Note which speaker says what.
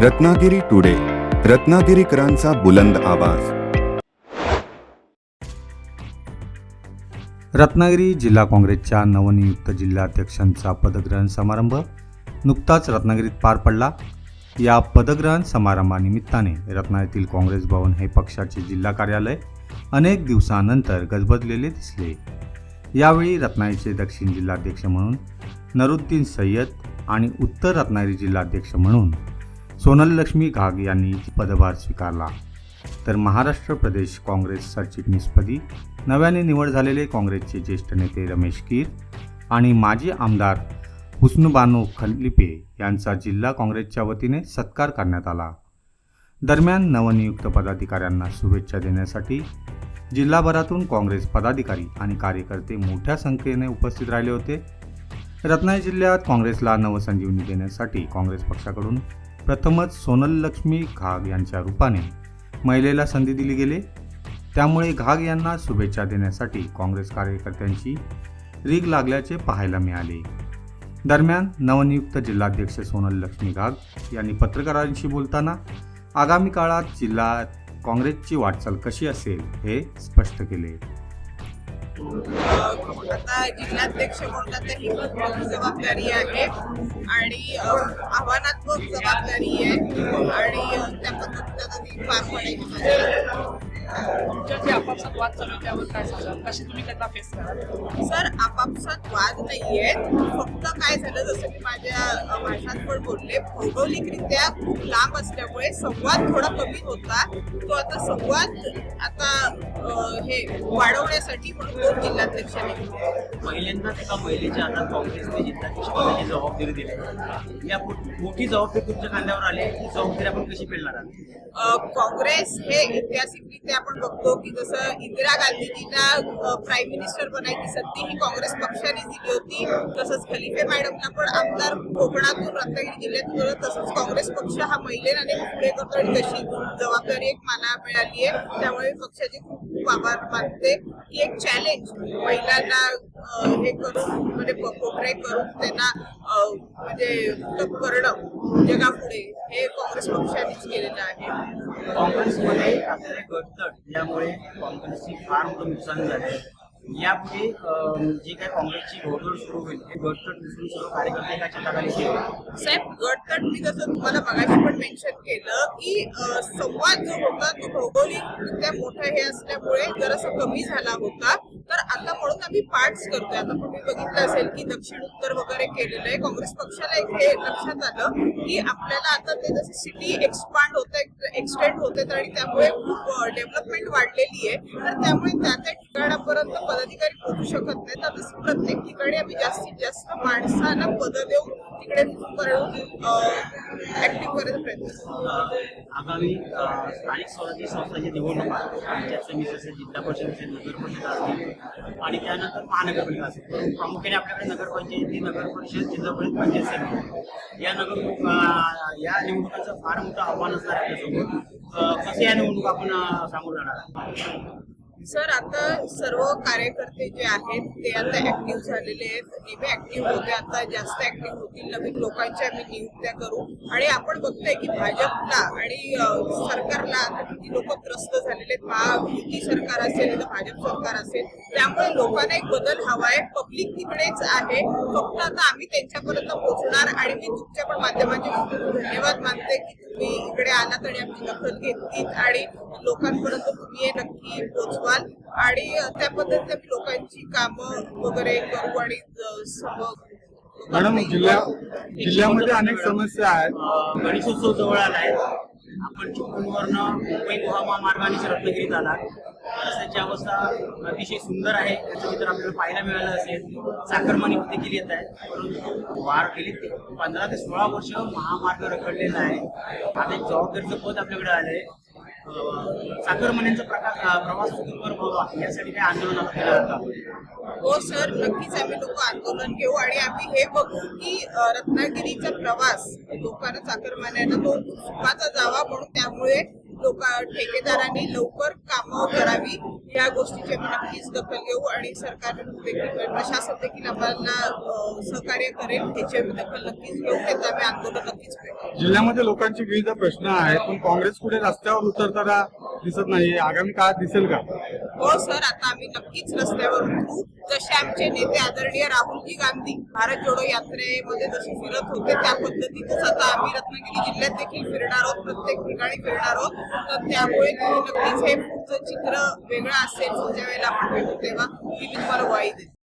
Speaker 1: Ratnagiri today रत्नागिरीकरांचा बुलंद आवाज.
Speaker 2: रत्नागिरी जिल्हा काँग्रेसच्या नवनियुक्त जिल्हाध्यक्षांचा पदग्रहण समारंभ नुकताच रत्नागिरीत पार पडला. या पदग्रहण समारंभानिमित्ताने रत्नागिरीतील काँग्रेस भवन हे पक्षाचे जिल्हा कार्यालय अनेक दिवसानंतर गजबजलेले दिसले. यावेळी रत्नागिरीचे दक्षिण जिल्हाध्यक्ष म्हणून नरुद्दीन सय्यद आणि उत्तर रत्नागिरी जिल्हाध्यक्ष म्हणून सोनल लक्ष्मी घाग यांनी पदभार स्वीकारला. तर महाराष्ट्र प्रदेश काँग्रेस सरचिटणीसपदी नव्याने निवड झालेले काँग्रेसचे ज्येष्ठ नेते रमेश कीर आणि माजी आमदार हुस्नबानो खलिपे यांचा जिल्हा काँग्रेसच्या वतीने सत्कार करण्यात आला. दरम्यान नवनियुक्त पदाधिकाऱ्यांना शुभेच्छा देण्यासाठी जिल्हाभरातून काँग्रेस पदाधिकारी आणि कार्यकर्ते मोठ्या संख्येने उपस्थित राहिले होते. रत्नागिरी जिल्ह्यात काँग्रेसला नवसंजीवनी देण्यासाठी काँग्रेस पक्षाकडून प्रथमच सोनल लक्ष्मी घाग यांच्या रूपाने महिलेला संधी दिली गेली. त्यामुळे घाग यांना शुभेच्छा देण्यासाठी काँग्रेस कार्यकर्त्यांची रीग लागल्याचे पाहायला मिळाले. दरम्यान नवनियुक्त जिल्हाध्यक्ष सोनल लक्ष्मी घाग यांनी पत्रकारांशी बोलताना आगामी काळात जिल्ह्यात काँग्रेसची वाटचाल कशी असेल हे स्पष्ट केले.
Speaker 3: आता जिल्हाध्यक्ष म्हणतात तर ही खूप मोठी जबाबदारी आहे. आणि आव्हानात्मक जबाबदारी आहे. आणि त्याबद्दल त्या पद्धतीनं पार पडायची.
Speaker 4: तुमच्या जे आपापसात वाद चालू आहे त्यावर काय सांगाल? कशी तुम्ही त्यांना फेस कराल.
Speaker 3: सर आपापसात वाद नाहीये. फक्त काय झालं जसं मी माझ्या भाषणात पण बोलले भौगोलिकरित्या खूप लांब असल्यामुळे संवाद थोडा कमी होता. तो आता संवाद आता हे वाढवण्यासाठी म्हणून दोन जिल्हाध्यक्षांनी
Speaker 5: पहिल्यांदाच एका महिलेच्या हातात काँग्रेसने जिल्हाध्यक्ष पदाची जबाबदारी दिली. या मोठी जबाबदारी तुमच्या खांद्यावर आली. ही जबाबदारी आपण कशी पेलणार आहात?
Speaker 3: काँग्रेस हे ऐतिहासिकरित्या आपण बघतो की जसं इंदिरा गांधीजींना प्राईम मिनिस्टर बनायची संधी ही काँग्रेस पक्षाने दिली होती. तसंच खलिफे मॅडमला पण आमदार कोकणातून रत्नागिरी जिल्ह्यातून तसंच काँग्रेस पक्ष हा महिलेला नेहमी पुढे करतो आणि तशी जबाबदारी एक मला मिळाली आहे त्यामुळे पक्षाचे खूप खूप आभार मानते. की एक चॅलेंज महिलांना हे करून म्हणजे पोट्रे करून त्यांना म्हणजे करणं जगापुढे हे काँग्रेस पक्षानेच केलेलं आहे.
Speaker 5: काँग्रेसमध्ये असलेले यामुळे काँग्रेसची फार मोठं नुकसान झाले यापुढे जी काही काँग्रेसची घोडदोड सुरू होईल हे गटतट दिसून सर्व कार्यकर्ते एका छताखाली येतील.
Speaker 3: साहेब गटतट मी जसं तुम्हाला मगाशी पण मेन्शन केलं की संवाद जो होता तो भौगोलिकरित्या मोठा हे असल्यामुळे जरासा कमी झाला होता. तर आता म्हणून आम्ही पार्ट्स करतोय. आता तुम्ही बघितलं असेल की दक्षिण उत्तर वगैरे केलेलं आहे. काँग्रेस पक्षाला एक हे लक्षात आलं की आपल्याला आता ते जसं सिटी एक्सपांड होत एक्सटेंड होते आणि त्यामुळे खूप डेव्हलपमेंट वाढलेली आहे. तर त्यामुळे त्या त्या ठिकाणापर्यंत पदाधिकारी पोहोचू शकत नाहीत. आता प्रत्येक ठिकाणी आम्ही जास्तीत जास्त माणसांना पद देऊन तिकडे करून ऍक्टिव्ह करायचा प्रयत्न
Speaker 5: आगामी स्थानिक स्वराज्य संस्थांच्या निवडणुका पंचायत समिती असेल जिल्हा परिषद असेल नगर परिषद असतील. आणि त्यानंतर महानगरपालिका असेल. प्रामुख्याने आपल्याकडे नगरपंचायती नगर परिषद जिल्हा परिषद पंचायत समिती. या नगर या निवडणुकांचं फार मोठं आव्हान असणार आहे आपल्यासमोर. कसे या निवडणूक आपण अं, सामोरं जाणार?
Speaker 3: सर आता सर्व कार्यकर्ते जे आहेत ते आता ऍक्टिव्ह झालेले आहेत. नेहमी ऍक्टिव्ह होते आता जास्त ऍक्टिव्ह होतील. नवीन लोकांच्या आम्ही नियुक्त्या करू. आणि आपण बघतोय की भाजपला आणि सरकारला आता किती लोक त्रस्त झालेले आहेत. महायुती सरकार असेल तर भाजप सरकार असेल त्यामुळे लोकांना एक बदल हवाय पब्लिक तिकडेच आहे. फक्त आता आम्ही त्यांच्यापर्यंत पोहोचणार आणि मी तुमच्या पण माध्यमाचे धन्यवाद मानते की तुम्ही इकडे आलात आणि आमची दखल घेतलीत आणि लोकांपर्यंत तुम्ही हे नक्की पोहोचवाल आणि त्या पद्धतीने आम्ही लोकांची कामं वगैरे करू आणि
Speaker 6: मॅडम जिल्ह्या जिल्ह्यामध्ये अनेक समस्या आहेत.
Speaker 5: गणेशोत्सव जवळ आलाय आपण चिपळूणवरनं मुंबई गोवा महामार्गाने रत्नागिरीत आला रस्त्याची अवस्था अतिशय सुंदर आहे. त्याचं चित्र आपल्याला पाहायला मिळालं असेल. चाकरमानी देखील येत आहे. परंतु वार गेली ते पंधरा ते सोळा वर्ष महामार्ग रखडलेला आहे. आता एक जबाबदारीचं पद आपल्याकडे आलंय. अं, चाकरमान्यांचा प्रवास सुखकर व्हावा यासाठी काय आंदोलन केलं होतं
Speaker 3: हो सर नक्कीच आम्ही लोक आंदोलन घेऊ आणि आम्ही हे बघू की रत्नागिरीचा प्रवास लोकांना चाकरमान्यांना तो सुखाचा जावा म्हणून त्यामुळे लोक ठेकेदारांनी लवकर कामं करावी या गोष्टीची आम्ही नक्कीच दखल घेऊ आणि सरकार देखील प्रशासन देखील आम्हाला सहकार्य करेल त्याची आम्ही दखल नक्कीच घेऊ त्याचं आम्ही आंदोलन नक्कीच करू.
Speaker 6: जिल्ह्यामध्ये लोकांचे विविध प्रश्न आहेत पण काँग्रेस पुढे रस्त्यावर उतरताना दिसत नाही. आगामी काळात दिसेल का?
Speaker 3: हो सर आता आम्ही नक्कीच रस्त्यावर उतरू. जसे आमचे नेते आदरणीय राहुलजी गांधी भारत जोडो यात्रेमध्ये जसे फिरत होते त्या पद्धतीतच आता आम्ही रत्नागिरी जिल्ह्यात देखील फिरणार आहोत. प्रत्येक ठिकाणी फिरणार आहोत. तर त्यामुळे नक्कीच हे पुढचं चित्र वेगळं असेल पुढच्या वेळेला आपण भेटू तेव्हा. मी तुम्हाला ग्वाही देते.